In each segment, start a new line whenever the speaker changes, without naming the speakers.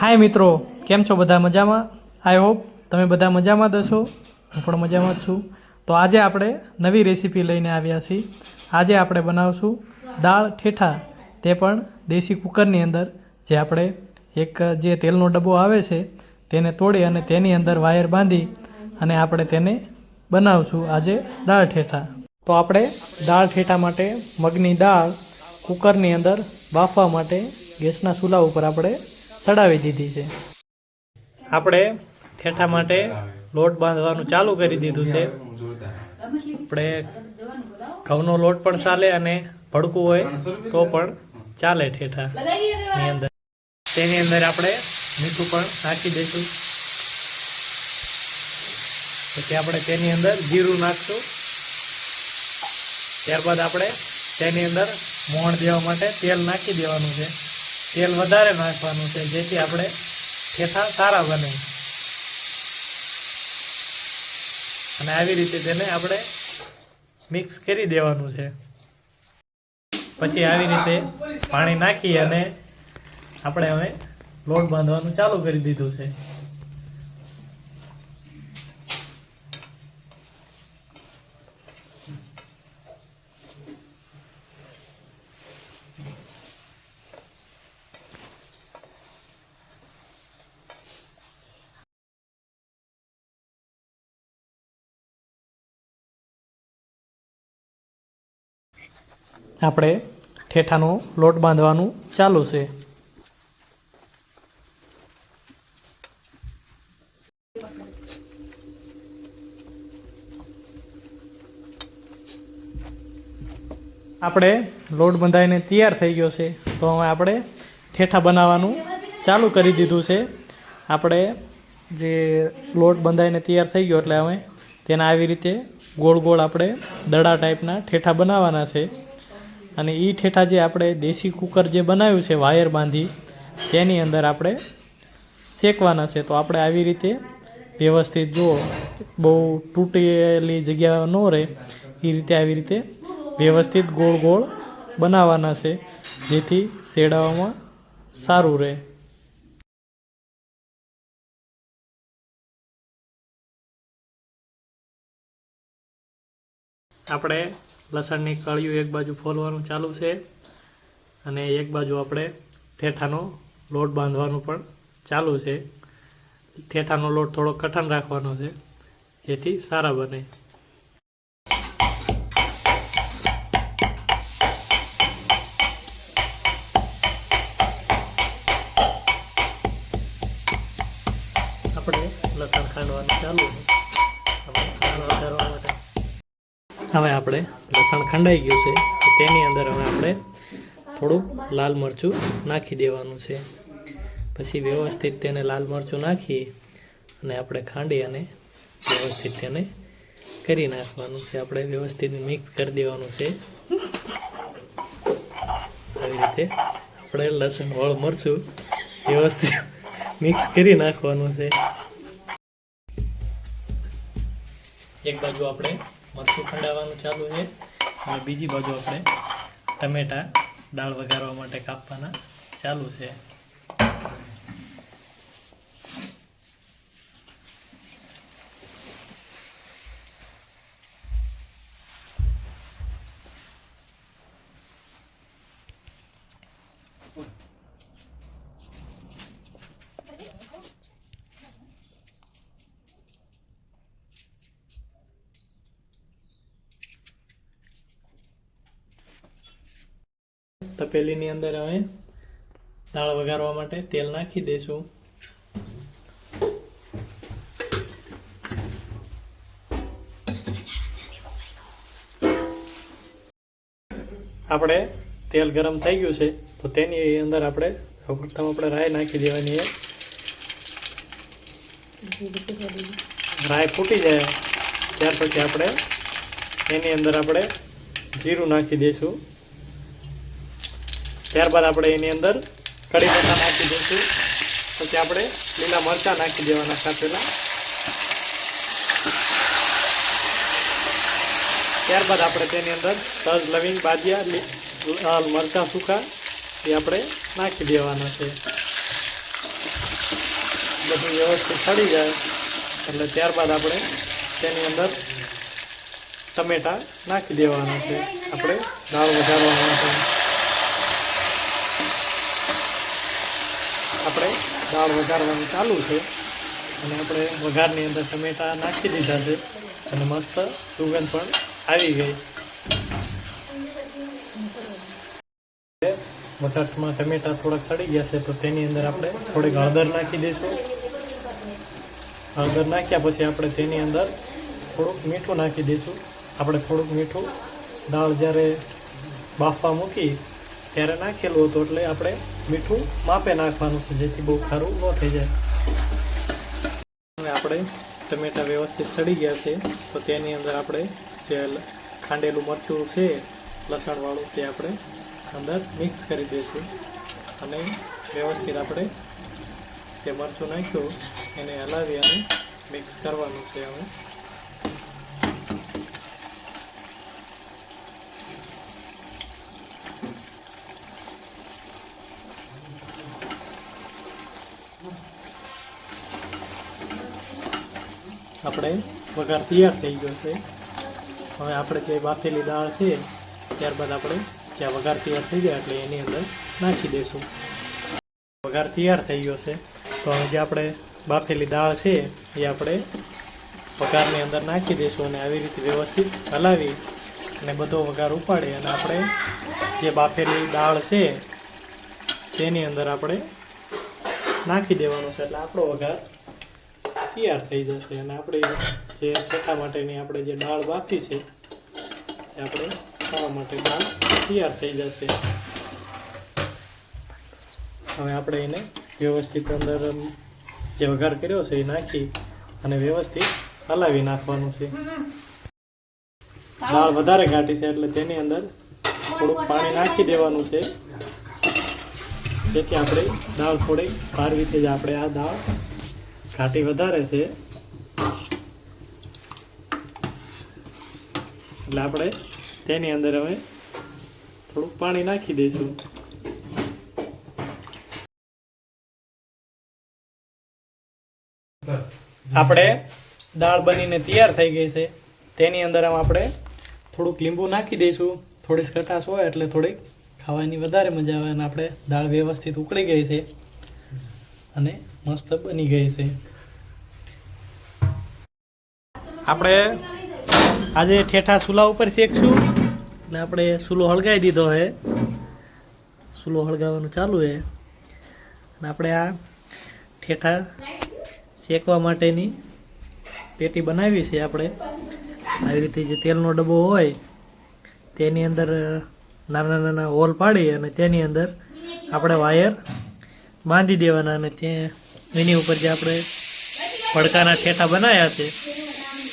હાય મિત્રો, કેમ છો બધા મજામાં? આઈ હોપ તમે બધા મજામાં જ હશો. હું પણ મજામાં જ છું. તો આજે આપણે નવી રેસીપી લઈને આવ્યા છીએ. આજે આપણે બનાવશું દાળ ઠેઠા. તે પણ દેશી કુકરની અંદર, જે આપણે એક જે તેલનો ડબ્બો આવે છે, તેને તોડી અને તેની અંદર વાયર બાંધી અને આપણે તેને બનાવશું આજે દાળ ઠેઠા. તો આપણે દાળ ઠેઠા માટે મગની દાળ કુકરની અંદર બાફવા માટે ગેસના ચૂલા ઉપર આપણે ચડાવી દીધી છે. આપણે ઠેઠા માટે લોટ બાંધવાનું ચાલુ કરી દીધું છે. આપણે ઘઉંનો લોટ પણ ચાલે અને ભડકું હોય તો પણ ચાલે ઠેઠા ની અંદર. તેની અંદર આપણે મીઠું પણ નાખી દઈશું. પછી આપણે તેની અંદર જીરું નાખશું. ત્યારબાદ આપણે તેની અંદર મોણ દેવા માટે તેલ નાખી દેવાનું છે. તેલ વધારે નાખવાનું છે, જેથી આપણે ઠેઠા સારા બને. અને આવી રીતે તેને આપણે મિક્સ કરી દેવાનું છે. પછી આવી રીતે પાણી નાખી અને આપણે હવે લોટ બાંધવાનું ચાલુ કરી દીધું છે. આપણે ઠેઠાનો લોટ બાંધવાનું ચાલુ છે. આપણે લોટ બંધાઈને તૈયાર થઈ ગયો છે. તો હવે આપણે ઠેઠા બનાવવાનું ચાલુ કરી દીધું છે. આપણે જે લોટ બંધાઈને તૈયાર થઈ ગયો એટલે હવે તેના આવી રીતે ગોળ ગોળ આપણે દડા ટાઈપના ઠેઠા બનાવવાના છે. અને એ ઠેઠા જે આપણે દેશી કુકર જે બનાવ્યું છે વાયર બાંધી, તેની અંદર આપણે શેકવાના છે. તો આપણે આવી રીતે વ્યવસ્થિત જુઓ બહુ તૂટેલી જગ્યા ન રહે એ રીતે આવી રીતે વ્યવસ્થિત ગોળ ગોળ બનાવવાના છે, જેથી શેડાવામાં સારું રહે. આપણે લસણની કળિયું એક બાજુ ફોલવાનું ચાલુ છે અને એક બાજુ આપણે ઠેઠાનો લોટ બાંધવાનું પણ ચાલુ છે. ઠેઠાનો લોટ થોડો કઠણ રાખવાનો છે, જેથી સારા બને. આપણે લસણ ખાંડવાનું ચાલુ છે. હવે આપણે લસણ ખંડાઈ ગયું છે. તેની અંદર હવે આપણે થોડુંક લાલ મરચું નાખી દેવાનું છે. પછી વ્યવસ્થિત તેને લાલ મરચું નાખી અને આપણે ખાંડી અને વ્યવસ્થિત તેને કરી નાખવાનું છે. આપણે વ્યવસ્થિત મિક્સ કરી દેવાનું છે. આવી રીતે આપણે લસણ વાળ મરચું વ્યવસ્થિત મિક્સ કરી નાખવાનું છે. એક બાજુ આપણે મરચું ખંડાવવાનું ચાલુ છે. અને બીજી બાજુ આપણે ટમેટા દાળ વઘારવા માટે કાપવાના ચાલુ છે. તપેલીની અંદર હવે દાળ વઘારવા માટે તેલ નાખી દઈશું. આપણે તેલ ગરમ થઈ ગયું છે, તો તેની અંદર આપણે પ્રથમ આપણે રાઈ નાખી દેવાની છે. રાઈ ફૂટી જાય, ત્યાર પછી આપણે એની અંદર આપણે જીરું નાખી દઈશું. ત્યારબાદ આપણે એની અંદર કઢી પત્તા નાખી દઈશું. પછી આપણે લીલા મરચાં નાખી દેવાના કાપેલા ત્યારબાદ આપણે તેની અંદર તજ, લવિંગ, બાજિયા મરચાં, સૂકા, એ આપણે નાખી દેવાના છે. બધું વ્યવસ્થિત સડી જાય. એટલે ત્યારબાદ આપણે તેની અંદર ટમેટા નાખી દેવાના છે. આપણે દાળ વધારવાના છે. આપણે દાળ વઘારવાનું ચાલુ છે. અને આપણે વઘારની અંદર ટમેટા નાખી દીધા છે. અને મસ્ત સુગંધ પણ આવી ગઈ. વઘારમાં ટમેટા થોડાક સડી ગયા છે, તો તેની અંદર આપણે થોડીક હળદર નાખી દઈશું. હળદર નાખ્યા પછી આપણે તેની અંદર થોડુંક મીઠું નાખી દઈશું. આપણે થોડુંક મીઠું દાળ જ્યારે બાફવા મૂકી ત્યારે નાખેલું હતું એટલે આપણે મીઠું માપે નાખવાનું છે, જેથી બહુ ખારું ન થઈ જાય. હવે આપણે ટમેટા વ્યવસ્થિત સડી ગયા છે, તો તેની અંદર આપણે જે ખાંડેલું મરચું છે, લસણવાળું તે આપણે અંદર મિક્સ કરી દઈશું. અને વ્યવસ્થિત આપણે જે મરચું નાખ્યું, એને હલાવી અને મિક્સ કરવાનું છે હવે. આપણે વઘાર તૈયાર થઈ ગયો છે. હવે આપણે જે બાફેલી દાળ છે, ત્યારબાદ આપણે જ્યાં વઘાર તૈયાર થઈ જાય એટલે એની અંદર નાખી દઈશું વઘાર તૈયાર થઈ ગયો છે. તો હવે જે આપણે બાફેલી દાળ છે, એ આપણે વઘારની અંદર નાખી દઈશું અને આવી રીતે વ્યવસ્થિત હલાવી અને બધો વઘાર ઉપાડી અને આપણે જે બાફેલી દાળ છે, તેની અંદર આપણે નાખી દેવાનું છે. એટલે આપણો વઘાર તૈયાર થઈ જશે અને આપણે જે ઠેકા માટેની આપણે જે દાળ બાફી છે, એ આપણે ખાવા માટે દાળ તૈયાર થઈ જશે. હવે આપણે એને વ્યવસ્થિત અંદર જે વઘાર કર્યો છે, એ નાખી અને વ્યવસ્થિત હલાવી નાખવાનું છે. દાળ વધારે ઘાટી છે, એટલે તેની અંદર થોડુંક પાણી નાખી દેવાનું છે. જેથી આપણે દાળ થોડી પારવી છે આપણે આ દાળ ઘાટી વધારે છે. એટલે આપણે તેની અંદર હવે થોડુંક પાણી નાખી દઈશું. આપણે દાળ બનીને તૈયાર થઈ ગઈ છે. તેની અંદર આપણે થોડુંક લીંબુ નાખી દઈશું. થોડીક ખટાશ હોય એટલે થોડીક ખાવાની વધારે મજા આવે અને આપણે દાળ વ્યવસ્થિત ઉકળી ગઈ છે. અને મસ્ત બની ગઈ છે. આપણે આજે ઠેઠા ચૂલા ઉપર શેકશું. એટલે આપણે સુલો હળગાવી દીધો છે. સુલો હળગાવવાનું ચાલુ છે. અને આપણે આ ઠેઠા શેકવા માટેની પેટી બનાવી છે આપણે. આવી રીતે જે તેલનો ડબ્બો હોય, તેની અંદર નાના નાના હોલ પાડી અને તેની અંદર આપણે વાયર બાંધી દેવાના અને તે એની ઉપર જે આપણે પડકાના ઠેઠા બનાવ્યા છે,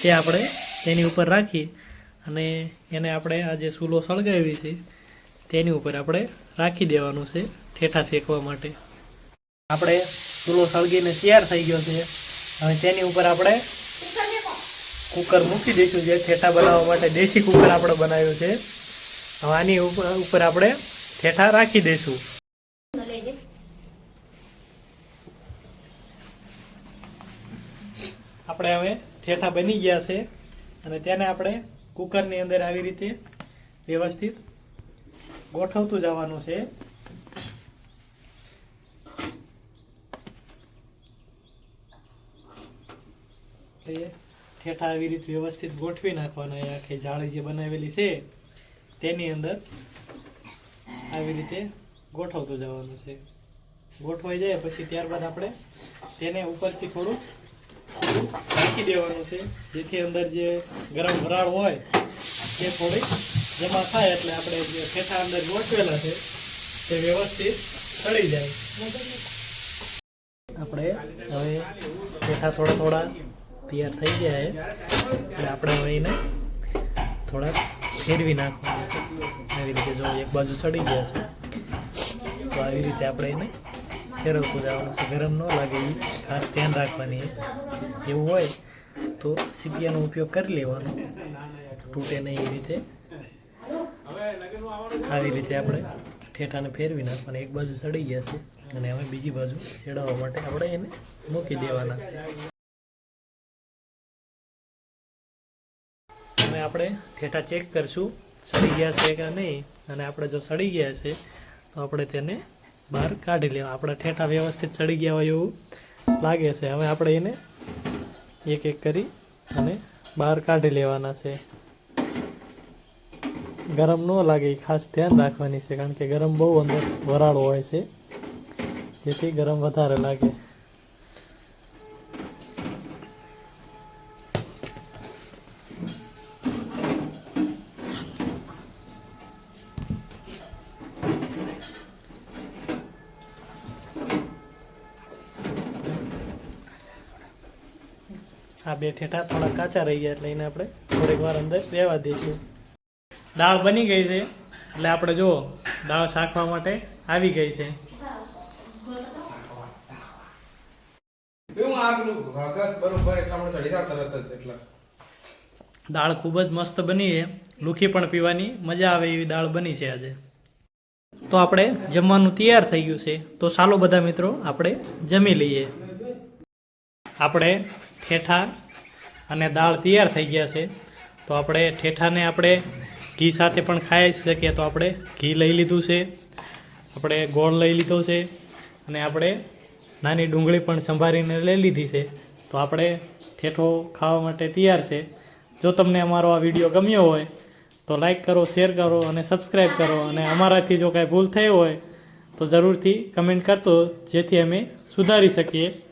તે આપણે તેની ઉપર રાખી અને એને આપણે આ જે ચૂલો સળગાવી છે, તેની ઉપર આપણે રાખી દેવાનું છે ઠેઠા શેકવા માટે. આપણે ચૂલો સળગીને તૈયાર થઈ ગયો છે. હવે તેની ઉપર આપણે કુકર મૂકી દઈશું જે ઠેઠા બનાવવા માટે દેશી કુકર આપણે બનાવ્યું છે. હવે આની ઉપર આપણે ઠેઠા રાખી દઈશું. આપણે હવે ઠેઠા બની ગયા છે અને તેને આપણે કુકરની અંદર આવી રીતે વ્યવસ્થિત ગોઠવતું જવાનું છે. ઠેઠા આવી રીતે વ્યવસ્થિત ગોઠવી નાખવાના. આખી જાળી જે બનાવેલી છે, તેની અંદર આવી રીતે ગોઠવતું જવાનું છે. ગોઠવાઈ જાય પછી ત્યારબાદ આપણે તેને ઉપરથી થોડું રાખી દેવાનું છે. જેથી અંદર જે ગરમ વરાળ હોય તે થોડી જમા થાય એટલે આપણે જે ફેઠા અંદર ગોઠવેલા છે, તે વ્યવસ્થિત ચડી જાય. આપણે હવે ફેઠા થોડા થોડા તૈયાર થઈ ગયા છે. એટલે આપણે હવે એને થોડાક ફેરવી નાખવાના છે. આવી રીતે જો એક બાજુ ચડી ગયા છે, તો આવી રીતે આપણે એને ફેરવતું જવાનું છે. ગરમ ન લાગે એ ખાસ ધ્યાન રાખવાની. એવું હોય તો સીપિયાનો ઉપયોગ કરી લેવાનો. તૂટે નહીં એ રીતે. આવી રીતે આપણે ઠેઠાને ફેરવી નાખવાના. એક બાજુ ચડી ગયા છે અને હવે બીજી બાજુ ચડાવવા માટે આપણે એને મૂકી દેવાના છે. હવે આપણે ઠેઠા ચેક કરશું. સડી ગયા છે કે નહીં? અને આપણે જો સડી ગયા છે, તો આપણે તેને બહાર કાઢી લેવા. આપણા ઠેઠા વ્યવસ્થિત ચડી ગયા હોય એવું લાગે છે. હવે આપણે એને એક એક કરી અને બહાર કાઢી લેવાના છે. ગરમ ન લાગે એ ખાસ ધ્યાન રાખવાની છે, કારણ કે ગરમ બહુ અંદર વરાળ હોય છે, જેથી ગરમ વધારે લાગે. આ બે ઠેઠા થોડા કાચા રહી ગયા એટલે એને આપણે થોડીક વાર અંદર રહેવા દઈશું દાળ બની ગઈ છે. એટલે આપણે જુઓ દાળ શાકવા માટે આવી ગઈ છે. દાળ ખૂબ જ મસ્ત બની છે. લુખી પણ પીવાની મજા આવે એવી દાળ બની છે આજે. તો આપણે જમવાનું તૈયાર થઈ ગયું છે. તો ચાલો બધા મિત્રો આપણે જમી લઈએ. આપણે ઠેઠા અને દાળ તૈયાર થઈ ગયા છે. તો આપણે ઠેઠાને આપણે ઘી સાથે પણ ખાઈ શકીએ. તો આપણે ઘી લઈ લીધું છે. આપણે ગોળ લઈ લીધો છે. અને આપણે નાની ડુંગળી પણ સંભાળીને લઈ લીધી છે. તો આપણે ઠેઠો ખાવા માટે તૈયાર છે. જો તમને અમારો આ વીડિયો ગમ્યો હોય, તો લાઈક કરો, શેર કરો અને સબસ્ક્રાઈબ કરો. અને અમારાથી જો કાંઈ ભૂલ થઈ હોય, તો જરૂરથી કમેન્ટ કરતો, જેથી અમે સુધારી શકીએ.